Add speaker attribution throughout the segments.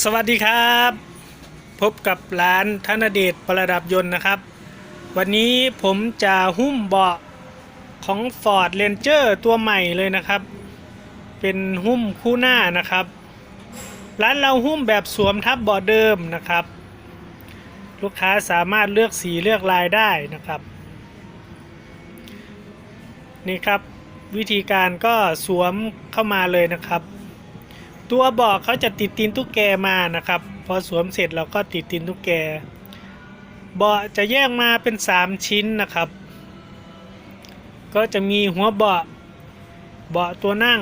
Speaker 1: สวัสดีครับ พบกับร้านธนเดชประดับยนต์นะครับ วันนี้ผมจะหุ้มเบาะของ Ford Ranger ตัวใหม่เลยนะครับ เป็นหุ้มคู่หน้านะครับ ร้านเราหุ้มแบบสวมทับเบาะเดิมนะครับ ลูกค้าสามารถเลือกสีเลือกลายได้นะครับ นี่ครับวิธีการก็สวมเข้ามาเลยนะครับ ตัวเบอกเขาจะติดตีนตุ๊กแกมานะครับ พอสวมเสร็จเราก็ติดตีนตุ๊กแกเบาะจะแยกมาเป็น 3 ชิ้นนะครับ ก็จะมีหัวเบาะเบาะตัวนั่ง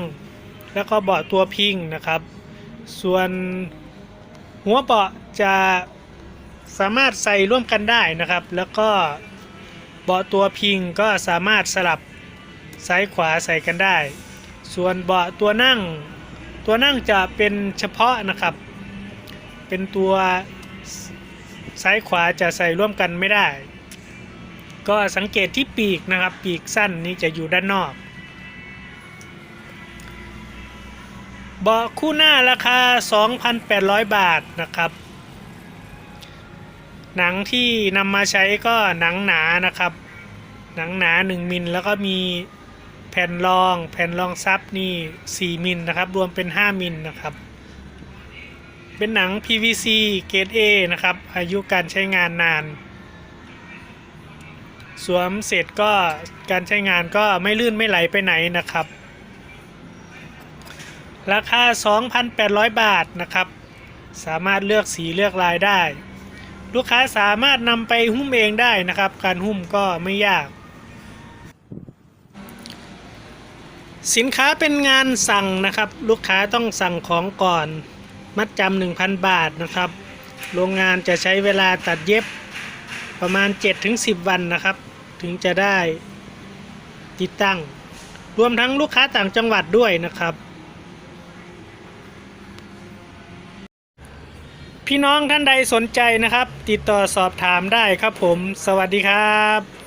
Speaker 1: แล้วก็เบาะตัวพิงนะครับ ส่วนหัวเบาะจะสามารถใส่ร่วมกันได้นะครับ แล้วก็เบาะตัวพิงก็สามารถสลับซ้ายขวาใส่กันได้ ส่วนเบาะตัวนั่ง ตัวนั่งจะเป็นเฉพาะนะครับ เป็นตัวซ้ายขวาจะใส่ร่วมกันไม่ได้ ก็สังเกตที่ปีกนะครับ ปีกสั้นนี้จะอยู่ด้านนอก เบาะคู่หน้าราคา 2,800 บาทนะครับ หนังที่นำมาใช้ก็หนังหนานะครับ หนังหนา 1 มิลแล้วก็มี แผ่นรองแผ่นรองซับนี่ 4มิลนะครับ รวมเป็น 5มิลนะครับ เป็นหนัง PVC เกรด A นะครับ อายุการใช้งานนาน สวมเสร็จก็การใช้งานก็ไม่ลื่นไม่ไหลไปไหนนะครับ ราคา 2,800 บาทนะครับ สามารถเลือกสีเลือกลายได้ ลูกค้าสามารถนำไปหุ้มเองได้นะครับ การหุ้มก็ไม่ยาก สินค้าเป็นงานสั่งนะครับ ลูกค้าต้องสั่งของก่อน มัดจำ1,000บาทนะครับ โรงงานจะใช้เวลาตัดเย็บประมาณ 7-10 วันนะครับ ถึงจะได้ติดตั้ง รวมทั้งลูกค้าต่างจังหวัดด้วยนะครับ พี่น้องท่านใดสนใจนะครับ ติดต่อสอบถามได้ครับผม สวัสดีครับ